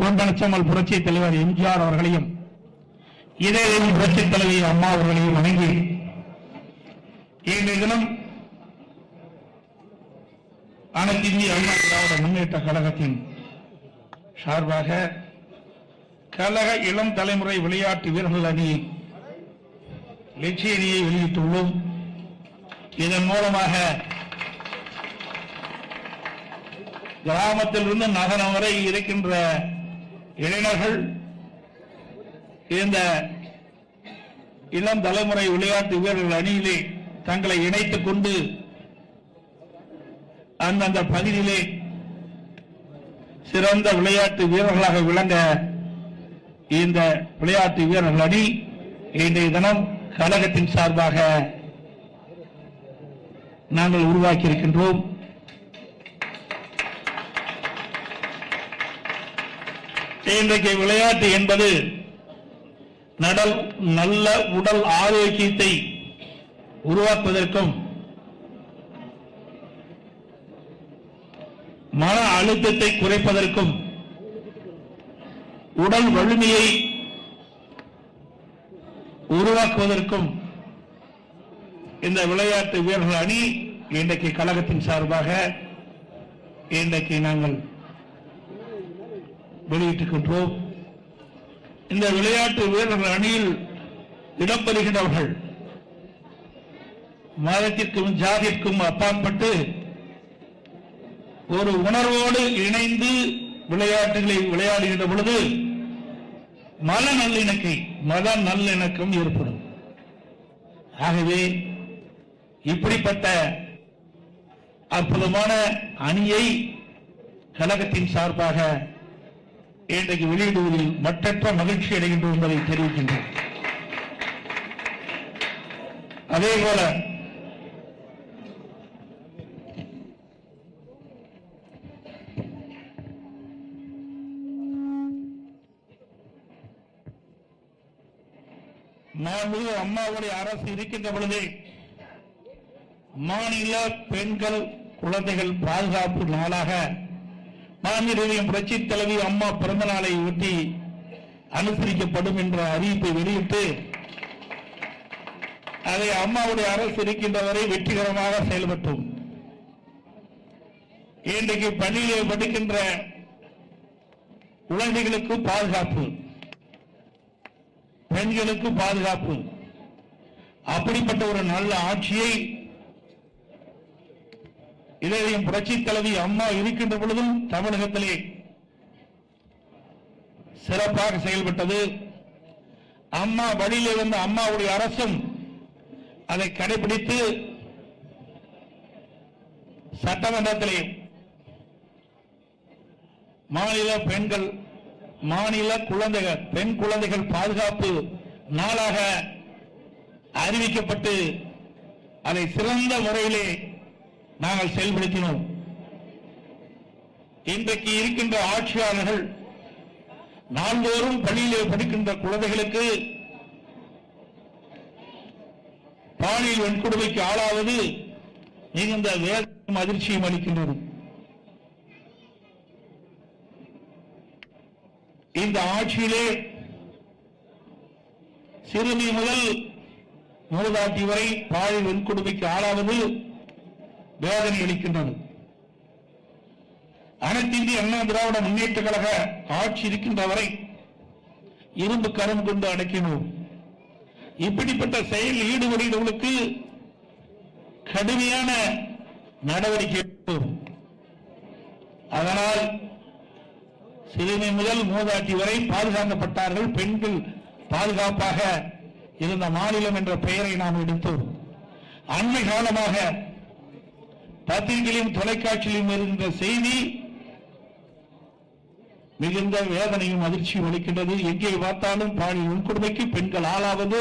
பொன்பனச்சம்மல் புரட்சி தலைவர் எம்ஜிஆர் அவர்களையும் இதே புரட்சி தலைவி அம்மா அவர்களையும் வணங்கி இன்றைய தினம் அனைத்து இந்திய அண்ணா திராவிட முன்னேற்ற கழகத்தின் சார்பாக கழக இளம் தலைமுறை விளையாட்டு வீரர்கள் அணி லட்சிய அணியை வெளியிட்டுள்ளோம். இதன் மூலமாக கிராமத்திலிருந்து நகரம் வரை இருக்கின்ற இளைஞர்கள் இந்த இளம் தலைமுறை விளையாட்டு வீரர்கள் அணியிலே தங்களை இணைத்துக் கொண்டு அந்தந்த பகுதியிலே சிறந்த விளையாட்டு வீரர்களாக விளங்க இந்த விளையாட்டு வீரர்கள் அணி இன்றைய தினம் கழகத்தின் சார்பாக நாங்கள் உருவாக்கி இருக்கின்றோம் இன்றைக்கு விளையாட்டு என்பது நடல் நல்ல உடல் ஆரோக்கியத்தை உருவாக்குவதற்கும் மன அழுத்தத்தை குறைப்பதற்கும் உடல் வலிமையை உருவாக்குவதற்கும் இந்த விளையாட்டு வீரர்கள் அணி இன்றைக்கு கழகத்தின் சார்பாக இன்றைக்கு நாங்கள் வெளியிட்டிருக்கின்றோம். இந்த விளையாட்டு வீரர்கள் அணியில் இடம்பெறுகின்றவர்கள் மதத்திற்கும் ஜாதிக்கும் அப்பாற்பட்டு ஒரு உணர்வோடு இணைந்து விளையாட்டுகளை விளையாடுகின்ற பொழுது மத நல்லிணக்கை மத நல்லிணக்கம் ஏற்படும். ஆகவே இப்படிப்பட்ட அற்புதமான அணியை கழகத்தின் சார்பாக இன்றைக்கு வெளியிடுவதில் மற்றற்ற மகிழ்ச்சி அடைகின்றோம் என்பதை தெரிவிக்கின்றோம். அதே போல மாண்புமிகு அம்மாவுடைய அரசு இருக்கின்ற பொழுதே மாநில பெண்கள் குழந்தைகள் பாதுகாப்பு நாளாக மாநிலம் புரட்சி தலைவி அம்மா பிறந்த நாளை ஒட்டி அனுசரிக்கப்படும் என்ற அறிவிப்பை வெளியிட்டு அதை அம்மாவுடைய அரசு இருக்கின்ற வரை வெற்றிகரமாக செயல்பட்டோம். இன்றைக்கு பள்ளியிலே படிக்கின்ற குழந்தைகளுக்கு பாதுகாப்பு பெண்களுக்கு பாதுகாப்பு. அப்படிப்பட்ட ஒரு நல்ல ஆட்சியை இதையும் புரட்சி தலைவி அம்மா இருக்கின்ற பொழுதும் தமிழகத்திலே சிறப்பாக செயல்பட்டது. அம்மா வழியிலே வந்த அம்மாவுடைய அரசும் அதை கடைபிடித்து சட்டமன்றத்திலே மாநில பெண்கள் மாநில குழந்தைகள் பெண் குழந்தைகள் பாதுகாப்பு நாளாக அறிவிக்கப்பட்டு அதை சிறந்த முறையிலே நாங்கள் செயல்படுத்தினோம். இன்றைக்கு இருக்கின்ற ஆட்சியாளர்கள் நாள்தோறும் பள்ளியிலே படிக்கின்ற குழந்தைகளுக்கு பாலியல் வன்கொடுமைக்கு ஆளாவது மிகுந்த வேதம் அதிர்ச்சியும் அளிக்கின்றது. இந்த ஆட்சியிலே சிறுமி முதல் மூதாட்டி வரை பாலியல் வன்கொடுமைக்கு ஆளாவது வேதனை அளிக்கின்றது. அனைத்து இந்திய அண்ணா திராவிட முன்னேற்ற கழக ஆட்சி இருக்கின்ற வரை இரும்பு கரம் கொண்டு அடைக்கணும் இப்படிப்பட்ட செயலில் ஈடுபடுகிறவர்களுக்கு கடுமையான நடவடிக்கை அதனால் சிறுமி முதல் மூதாட்டி வரை பாதுகாக்கப்பட்டார்கள். பெண்கள் பாதுகாப்பாக இருந்த மாநிலம் என்ற பெயரை நாம் எடுத்தோம். அண்மை காலமாக பத்திரிகையிலும் தொலைக்காட்சியிலும் இருந்த செய்தி மிகுந்த வேதனையும் அதிர்ச்சியும் அளிக்கின்றது. எங்கே பார்த்தாலும் பாலியல் வன்கொடுமைக்கு பெண்கள் ஆளாவது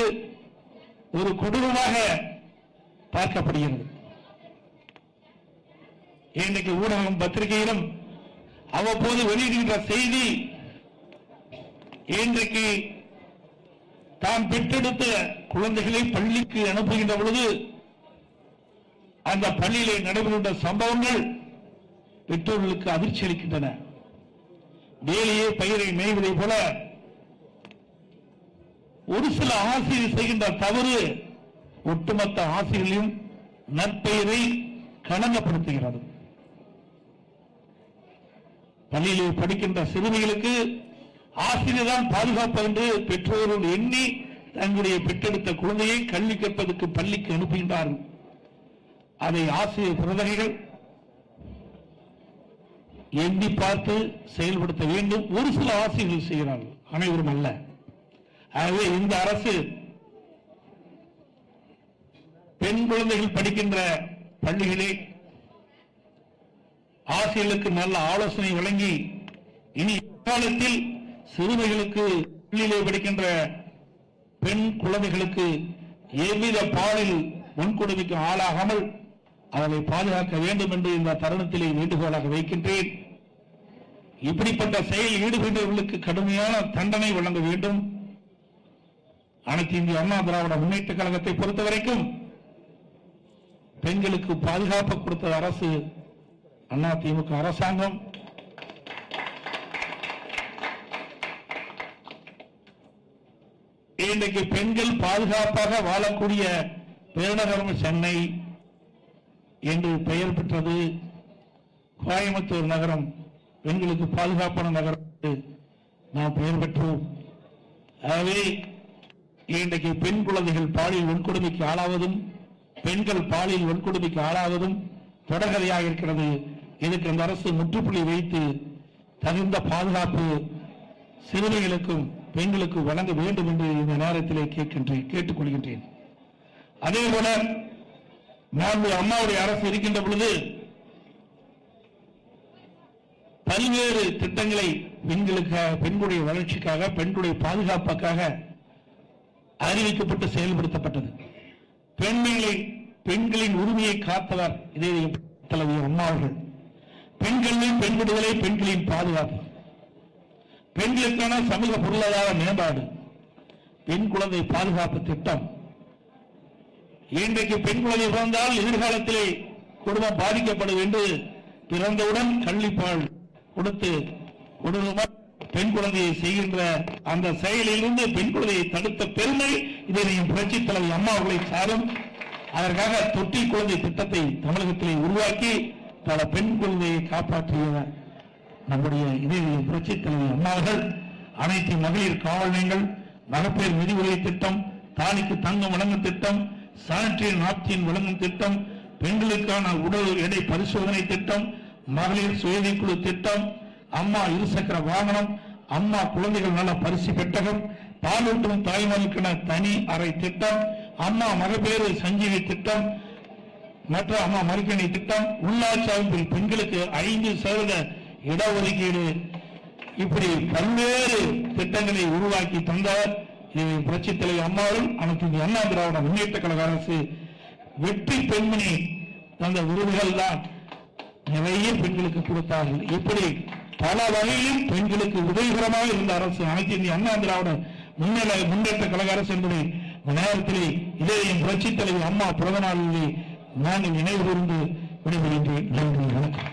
ஒரு கொடூரமாக பார்க்கப்படுகிறது. இன்றைக்கு ஊடகம் பத்திரிகையிலும் அவ்வப்போது வெளியிடுகின்ற செய்தி இன்றைக்கு தாம் பெற்றெடுத்த குழந்தைகளை பள்ளிக்கு அனுப்புகின்ற பொழுது அந்த பள்ளியிலே நடைபெறுகின்ற சம்பவங்கள் பெற்றோர்களுக்கு அதிர்ச்சி அளிக்கின்றன. வேலையே பயிரை மேய்வதை போல ஒரு சில ஆசிரியர் செய்கின்ற தவறு ஒட்டுமொத்த ஆசிரியர்களையும் நற்பெயரை களங்கப்படுத்துகிறது. பள்ளியிலே படிக்கின்ற சிறுமிகளுக்கு ஆசிரியர் தான் பாதுகாப்பு என்று பெற்றோர்கள் எண்ணி தங்களுடைய பெற்றெடுத்த குழந்தையை கல்வி கற்பதற்கு பள்ளிக்கு அனுப்புகின்றார்கள். அதை ஆசிரியர் பிரதகைகள் எண்ணி பார்த்து செயல்படுத்த வேண்டும். ஒரு சில ஆசிரியர்கள் செய்கிறார்கள். அனைவரும் அல்ல. ஆகவே இந்த அரசு பெண் குழந்தைகள் படிக்கின்ற பள்ளிகளே ஆசிரியர்களுக்கு நல்ல ஆலோசனை வழங்கி இனி காலத்தில் சிறுமிகளுக்கு பள்ளியிலே படிக்கின்ற பெண் குழந்தைகளுக்கு எவ்வித பாலில் முன்கொடுமைக்கு ஆளாகாமல் அவரை பாதுகாக்க வேண்டும் என்று இந்த தருணத்திலே வேண்டுகோளாக வைக்கின்றேன். இப்படிப்பட்ட செயலில் ஈடுபட்டவர்களுக்கு கடுமையான தண்டனை வழங்க வேண்டும். அனைத்து இந்திய அண்ணா திராவிட முன்னேற்ற கழகத்தை பொறுத்த வரைக்கும் பெண்களுக்கு பாதுகாப்பு கொடுத்த அரசு அண்ணா திமுக அரசாங்கம். இன்றைக்கு பெண்கள் பாதுகாப்பாக வாழக்கூடிய பெருநகரம் சென்னை என்று பெயர் பெற்றது கோயம்புத்தூர் நகரம் பெண்களுக்கு பாதுகாப்பான நகரம் என்று நாம் பெயர் பெற்றோம். ஆகவே இன்றைக்கு பெண் குழந்தைகள் பாலியல் வன்கொடுமைக்கு ஆளாவதும் பெண்கள் பாலியல் வன்கொடுமைக்கு ஆளாவதும் தொடர்கதையாக இருக்கிறது. இதுக்கு அந்த அரசு முற்றுப்புள்ளி வைத்து தகுந்த பாதுகாப்பு சிறுமிகளுக்கும் பெண்களுக்கும் வழங்க வேண்டும் என்று இந்த நேரத்திலே கேட்கின்றேன் கேட்டுக்கொள்கின்றேன். அதே போல மாண்பு அம்மாவுடைய அரசு இருக்கின்ற பொழுது பல்வேறு திட்டங்களை பெண்களுக்காக பெண்களுடைய வளர்ச்சிக்காக பெண்களுடைய பாதுகாப்புக்காக அறிவிக்கப்பட்டு செயல்படுத்தப்பட்டது. பெண்களை பெண்களின் உரிமையை காத்தவர் இதே தலைவர் அம்மா அவர்கள். பெண்களின் பெண் விடுதலை பெண்களின் பாதுகாப்பு. பெண்களுக்கான சமூக பொருளாதார மேம்பாடு. பெண் குழந்தை பாதுகாப்பு திட்டம். இன்றைக்கு பெண் குழந்தை பிறந்தால் எதிர்காலத்திலே குடும்பம் பாதிக்கப்படும் என்று பிறந்தவுடன் கள்ளிப்பால் கொடுத்து கொடூரமாக பெண் குழந்தையை செய்கின்ற அந்த செயலிலிருந்து பெண் குழந்தையை தடுத்த பெருமை இதை புரட்சி தலைவர் அம்மா அவர்களை சாரும். அதற்காக தொட்டி குழந்தை திட்டத்தை தமிழகத்திலே உருவாக்கி பல பெண் குழந்தையை காப்பாற்றிய நம்முடைய இதே புரட்சி தலைவர் அம்மாவர்கள் அனைத்து மகளிர் காவல் நிலையங்கள் மகப்பேறு நிதி உதவி திட்டம் தாலிக்கு தங்கம் வழங்கும் திட்டம் சானிட்டரி நாப்கின் வழங்கும் திட்டம் பெண்களுக்கான உடல் எடை பரிசோதனை திட்டம் மகளிர் சுயதிக்குழு திட்டம் அம்மா இருசக்கர வாகனம் அம்மா குழந்தைகள் நல பரிசு பெட்டகம் பாலூட்டும் தாய்மார்களுக்கென தனி அறை திட்டம் அம்மா மகப்பேறு சஞ்சீவி திட்டம் மற்ற அம்மா மறுக்கணி திட்டம் உள்ளாட்சி அமைப்பில் பெண்களுக்கு ஐந்து சதவீத இடஒதுக்கீடு. இப்படி பல்வேறு திட்டங்களை உருவாக்கி தந்தவர் இது புரட்சி தலைவர் அம்மாவும் அனைத்து அண்ணா திராவிட முன்னேற்ற கழக அரசு வெற்றி பெண்மணி தந்த விருதுகள் தான் நிறைய பெண்களுக்கு கொடுத்தார்கள். இப்படி பல வகையிலும் பெண்களுக்கு உதவிகரமாக இருந்த அரசு அனைத்து இந்திய அண்ணா திராவிட முன்னேற முன்னேற்ற கழக அரசு என்பதை நேரத்திலே இதே என் புரட்சித் தலைவர் அம்மா பிறந்த நாளிலே நாங்கள் நினைவு கூர்ந்து விடைபெறுகின்றேன். நன்றி வணக்கம்.